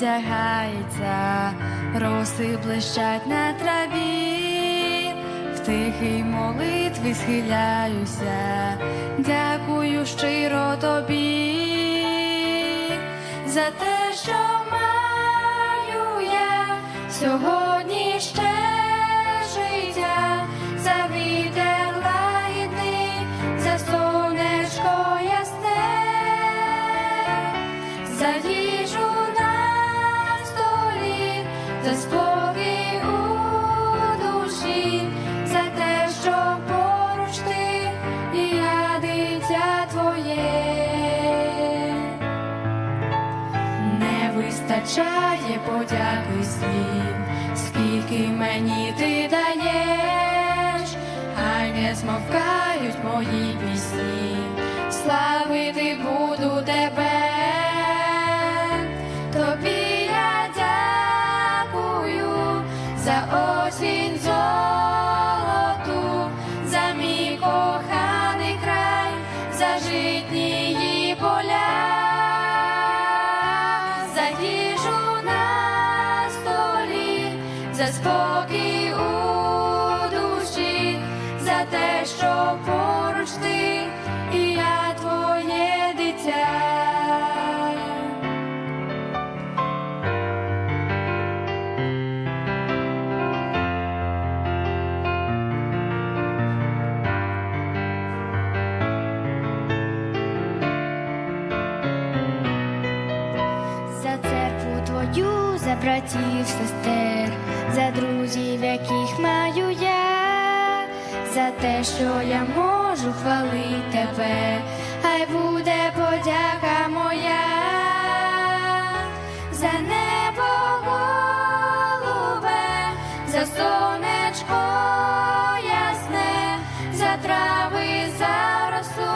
роздягається, роси блищать на траві, в тихій молитві схиляюся, дякую щиро тобі за те, що маю я сьогодні столі, спокій у душі, за те, що поруч ти твоє. Не вистачає подяки слів, скільки мені ти даєш, хай не змовкають мої пісні, славити буду тебе, за осінь золоту, за мій коханий край, за житнії поля за їжу на столі, за спокій у душі, за те, що братів, сестер, за друзів, яких маю я, за те, що я можу хвалити тебе, хай буде подяка моя, за небо голубе, за сонечко ясне, за трави, за росу,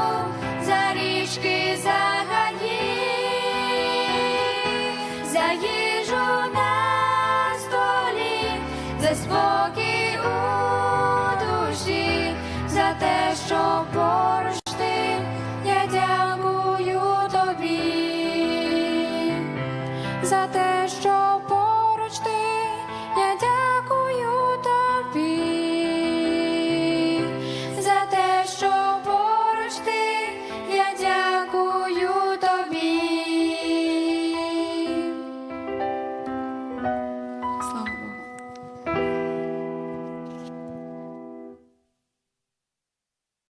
за річки, за спокій у душі, за те, що поруч ти, я дякую тобі, за те, що